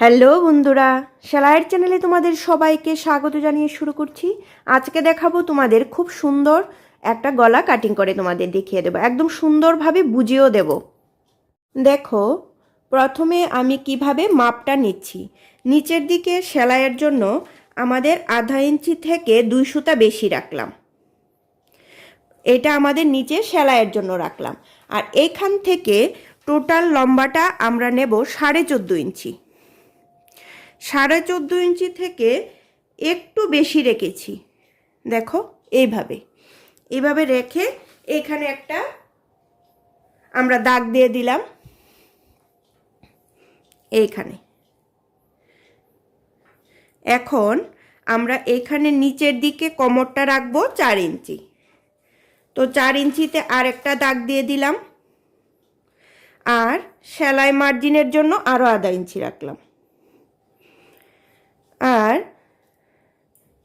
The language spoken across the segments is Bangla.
হ্যালো বন্ধুরা, সেলাইয়ের চ্যানেলে তোমাদের সবাইকে স্বাগত জানিয়ে শুরু করছি। আজকে দেখাবো তোমাদের খুব সুন্দর একটা গলা কাটিং করে তোমাদের দেখিয়ে দেবো, একদম সুন্দরভাবে বুঝিয়েও দেব। দেখো, প্রথমে আমি কীভাবে মাপটা নিচ্ছি। নিচের দিকে সেলাইয়ের জন্য আমাদের আধা ইঞ্চি থেকে দুই সুতা বেশি রাখলাম। এটা আমাদের নিচে সেলাইয়ের জন্য রাখলাম। আর এইখান থেকে টোটাল লম্বাটা আমরা নেব সাড়ে চোদ্দ ইঞ্চি। সাড়ে চোদ্দ ইঞ্চি থেকে একটু বেশি রেখেছি। দেখো, এইভাবে। এইভাবে রেখে এখানে একটা আমরা দাগ দিয়ে দিলাম। এইখানে। এখন আমরা এখানে নিচের দিকে কোমরটা রাখব চার ইঞ্চি। তো চার ইঞ্চিতে আর একটা দাগ দিয়ে দিলাম। আর সেলাই মার্জিনের জন্য আরও আধা ইঞ্চি রাখলাম। আর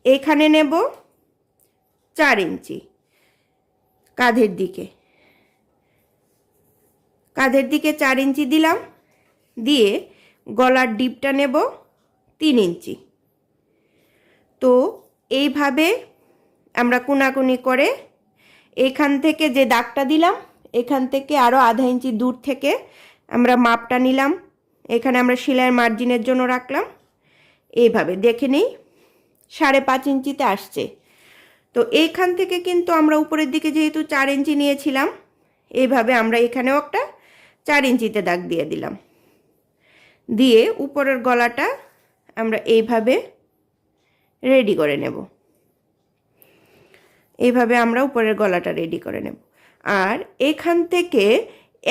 এখানে নেব চার ইঞ্চি কাঁধের দিকে। কাঁধের দিকে চার ইঞ্চি দিলাম, দিয়ে গলার ডিপটা নেব তিন ইঞ্চি। তো এইভাবে আমরা কোনাকুনি করে এখান থেকে যে দাগটা দিলাম, এখান থেকে আরও আধা ইঞ্চি দূর থেকে আমরা মাপটা নিলাম। এখানে আমরা সেলাইয়ের মার্জিনের জন্য রাখলাম। এইভাবে দেখে নিই, সাড়ে পাঁচ ইঞ্চিতে আসছে। তো এইখান থেকে কিন্তু আমরা উপরের দিকে যেহেতু চার ইঞ্চি নিয়েছিলাম, এইভাবে আমরা এখানেও একটা চার ইঞ্চিতে দাগ দিয়ে দিলাম। দিয়ে উপরের গলাটা আমরা এইভাবে রেডি করে নেব। এইভাবে আমরা উপরের গলাটা রেডি করে নেব। আর এখান থেকে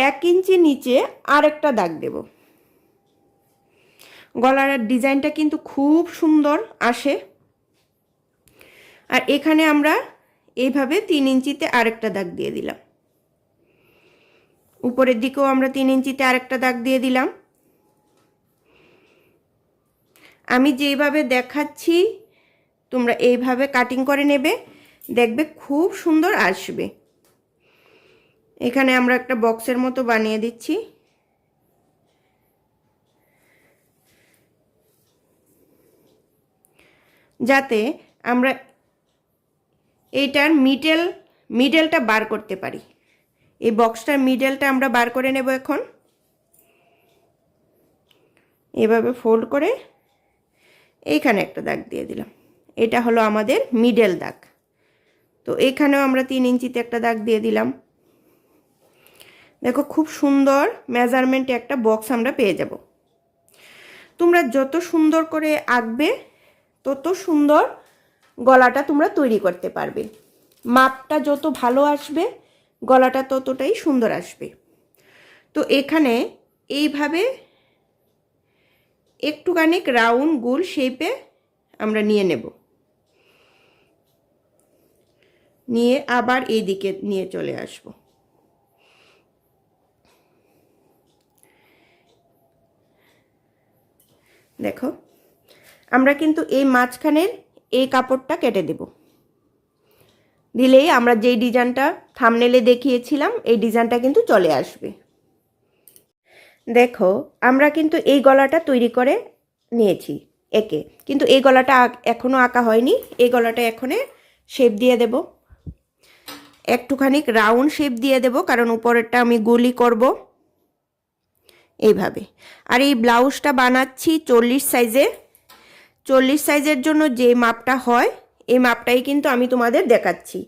এক ইঞ্চি নিচে আরেকটা দাগ দেব। গলার ডিজাইনটা কিন্তু খুব সুন্দর, আসে। আর এখানে আমরা এইভাবে তিন ইঞ্চিতে আরেকটা দাগ দিয়ে দিলাম। উপরের দিকেও আমরা তিন ইঞ্চিতে আরেকটা দাগ দিয়ে দিলাম। আমি যেইভাবে দেখাচ্ছি, তোমরা এইভাবে কাটিং করে নেবে, দেখবে খুব সুন্দর আসবে। এখানে আমরা একটা বক্সের মতো বানিয়ে দিচ্ছি। যাতে আমরা এইটার মিডল মিডলটা বার করতে পারি। এই বক্সটার মিডেলটা আমরা বার করে নেব এখন। এভাবে ফোল্ড করে এইখানে একটা দাগ দিয়ে দিলাম। এটা হলো আমাদের মিডল দাগ। তো এখানেও আমরা তিন ইঞ্চিতে একটা দাগ দিয়ে দিলাম। দেখো খুব সুন্দর মেজারমেন্টে একটা বক্স আমরা পেয়ে যাব। তোমরা যত সুন্দর করে আঁকবে তত সুন্দর গলাটা তোমরা তৈরি করতে পারবে। মাপটা যত ভালো আসবে, গলাটা ততটাই সুন্দর আসবে। তো এখানে এইভাবে একটুখানি রাউন্ড গোল শেপে আমরা নিয়ে নেব। নিয়ে আবার এই দিকে নিয়ে চলে আসব। দেখো আমরা কিন্তু এই মাঝখানের এই কাপড়টা কেটে দেব। দিলেই আমরা যেই ডিজাইনটা থামনেলে দেখিয়েছিলাম, এই ডিজাইনটা কিন্তু চলে আসবে। দেখো, আমরা কিন্তু এই গলাটা তৈরি করে নিয়েছি একে। কিন্তু এই গলাটা এখনও আঁকা হয়নি। এই গলাটা এখনে শেপ দিয়ে দেব। একটুখানি রাউন্ড শেপ দিয়ে দেব, কারণ উপরেরটা আমি গুলি করব। এইভাবে। আর এই ব্লাউজটা বানাচ্ছি চল্লিশ সাইজে চল্লিশ সাইজের জন্য যে মাপটা হয়, এই মাপটাই কিন্তু আমি তোমাদের দেখাচ্ছি।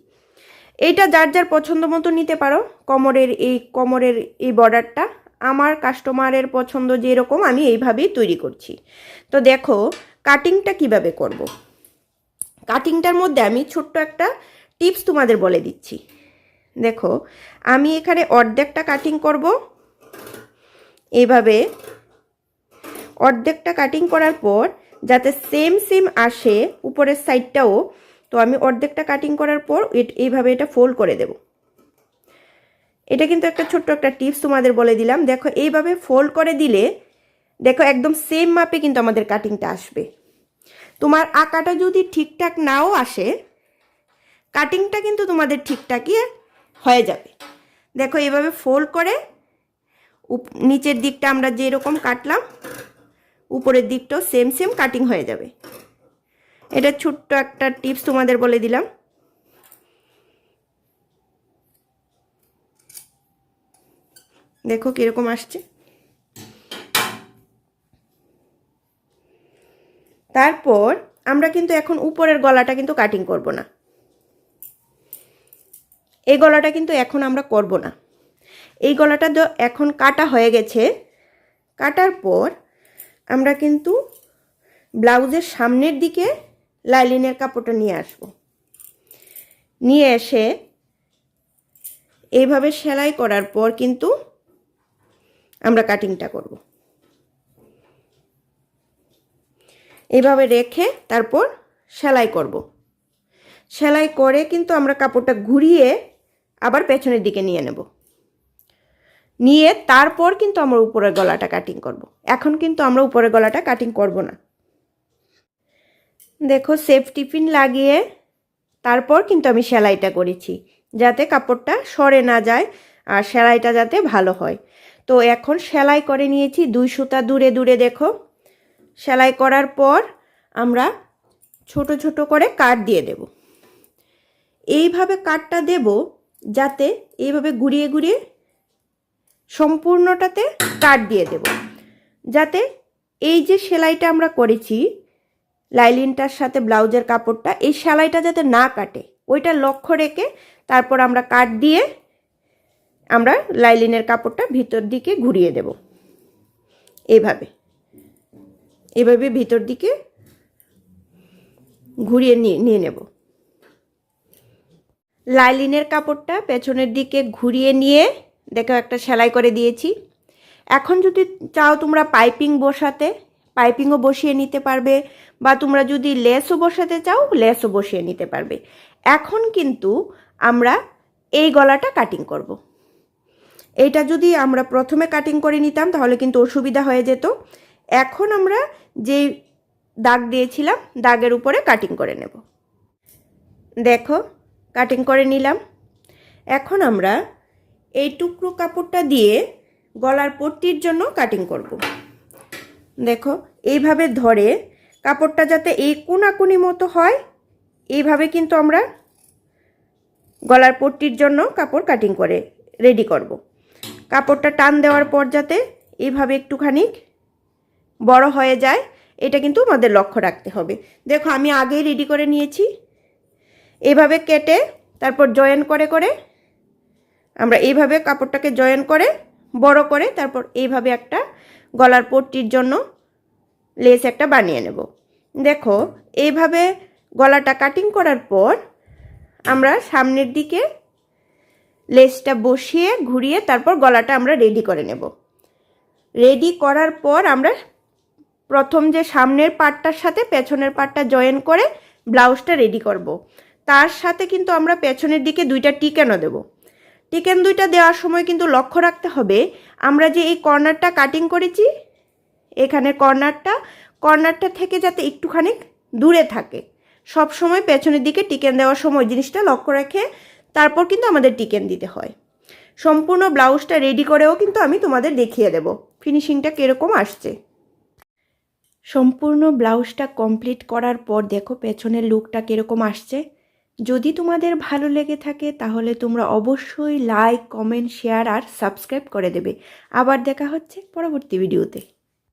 এইটা যার যার পছন্দ মতো নিতে পারো, কোমরের এই কোমরের এই বর্ডারটা। আমার কাস্টমারের পছন্দ যেরকম, আমি এইভাবেই তৈরি করছি। তো দেখো, কাটিংটা কীভাবে করব। কাটিংটার মধ্যে আমি ছোট্ট একটা টিপস তোমাদের বলে দিচ্ছি। দেখো, আমি এখানে অর্ধেকটা কাটিং করব। এইভাবে অর্ধেকটা কাটিং করার পর যাতে সেম সেম আসে উপরের সাইডটাও তো আমি অর্ধেকটা কাটিং করার পর এইভাবে এটা ফোল্ড করে দেব। এটা কিন্তু একটা ছোট্ট একটা টিপস তোমাদের বলে দিলাম। দেখো, এইভাবে ফোল্ড করে দিলে, দেখো একদম সেম মাপে কিন্তু আমাদের কাটিংটা আসবে। তোমার আঁকাটা যদি ঠিকঠাক নাও আসে কাটিংটা কিন্তু তোমাদের ঠিকঠাকই হয়ে যাবে। দেখো, এইভাবে ফোল্ড করে নিচের দিকটা আমরা যেরকম কাটলাম উপরের দিকটাও সেম সেম কাটিং হয়ে যাবে। এটা ছোট্ট একটা টিপস তোমাদের বলে দিলাম। দেখো কীরকম আসছে। তারপর আমরা কিন্তু এখন উপরের গলাটা কিন্তু কাটিং করব না। এই গলাটা কিন্তু এখন আমরা করব না। এই গলাটা এখন কাটা হয়ে গেছে। কাটার পর আমরা কিন্তু ব্লাউজের সামনের দিকে লাইলিনের কাপড়টা নিয়ে আসব। নিয়ে এসে এইভাবে সেলাই করার পর কিন্তু আমরা কাটিংটা করব। এইভাবে রেখে তারপর সেলাই করব। সেলাই করে কিন্তু আমরা কাপড়টা ঘুরিয়ে আবার পেছনের দিকে নিয়ে নেব। নিয়ে তারপর কিন্তু আমরা উপরের গলাটা কাটিং করব। এখন কিন্তু আমরা উপরের গলাটা কাটিং করব না। দেখো সেফ টিফিন লাগিয়ে তারপর কিন্তু আমি সেলাইটা করেছি, যাতে কাপড়টা সরে না যায় আর সেলাইটা যাতে ভালো হয়। তো এখন সেলাই করে নিয়েছি দুই সুতা দূরে দূরে, দেখো। সেলাই করার পর আমরা ছোট ছোট করে কাট দিয়ে দেব। এইভাবে কাটটা দেব যাতে এইভাবে ঘুরিয়ে ঘুরিয়ে সম্পূর্ণটাতে কাট দিয়ে দেব। যাতে এই যে সেলাইটা আমরা করেছি, লাইলিনটার সাথে ব্লাউজের কাপড়টা, এই সেলাইটা যাতে না কাটে, ওইটা লক্ষ্য রেখে তারপর আমরা কাট দিয়ে আমরা লাইলিনের কাপড়টা ভিতর দিকে ঘুরিয়ে দেব। এভাবে। এভাবে ভিতর দিকে ঘুরিয়ে নিয়ে নিয়ে নেব। লাইলিনের কাপড়টা পেছনের দিকে ঘুরিয়ে নিয়ে দেখো একটা সেলাই করে দিয়েছি। এখন যদি চাও তোমরা পাইপিং বসাতে, পাইপিংও বসিয়ে নিতে পারবে বা তোমরা যদি লেসও বসাতে চাও, লেসও বসিয়ে নিতে পারবে। এখন কিন্তু আমরা এই গলাটা কাটিং করব। এইটা যদি আমরা প্রথমে কাটিং করে নিতাম, তাহলে কিন্তু অসুবিধা হয়ে যেত। এখন আমরা যে দাগ দিয়েছিলাম, দাগের উপরে কাটিং করে নেব। দেখো কাটিং করে নিলাম। এখন আমরা এই টুকরো কাপড়টা দিয়ে গলার পট্টির জন্য কাটিং করব। দেখো, এইভাবে ধরে কাপড়টা যাতে এই কোনাকুনি মতো হয়, এইভাবে কিন্তু আমরা গলার পট্টির জন্য কাপড় কাটিং করে রেডি করব। কাপড়টা টান দেওয়ার পর যাতে এইভাবে একটুখানি বড় হয়ে যায়, এটা কিন্তু আমাদের লক্ষ্য রাখতে হবে। দেখো, আমি আগেই রেডি করে নিয়েছি। এভাবে কেটে তারপর জয়েন করে করে আমরা এইভাবে কাপড়টাকে জয়েন করে, বড় করে, তারপর এইভাবে একটা গলার পট্টির জন্য লেস একটা বানিয়ে নেব। দেখো, এইভাবে গলাটা কাটিং করার পর আমরা সামনের দিকে লেসটা বসিয়ে, ঘুরিয়ে, তারপর গলাটা আমরা রেডি করে নেব। রেডি করার পর আমরা প্রথম যে সামনের পার্টটার সাথে পেছনের পার্টটা জয়েন করে ব্লাউজটা রেডি করব। তার সাথে কিন্তু আমরা পেছনের দিকে দুইটা টিকেনও দেব? টিকেন দুইটা দেওয়ার সময় কিন্তু লক্ষ্য রাখতে হবে। আমরা যে এই কর্নারটা কাটিং করেছি, এখানে কর্নারটা কর্নারটা থেকে যাতে একটুখানি দূরে থাকে। সব সময় পেছনের দিকে টিকেন দেওয়ার সময় জিনিসটা লক্ষ্য রেখে তারপর কিন্তু আমাদের টিকেন দিতে হয়। সম্পূর্ণ ব্লাউজটা রেডি করেও কিন্তু আমি তোমাদের দেখিয়ে দেব। ফিনিশিংটা কীরকম আসছে। সম্পূর্ণ ব্লাউজটা কমপ্লিট করার পর দেখো পেছনের লুকটা কীরকম আসছে। যদি তোমাদের ভালো লেগে থাকে, তাহলে তোমরা অবশ্যই লাইক কমেন্ট শেয়ার আর সাবস্ক্রাইব করে দেবে। আবার দেখা হচ্ছে পরবর্তী ভিডিওতে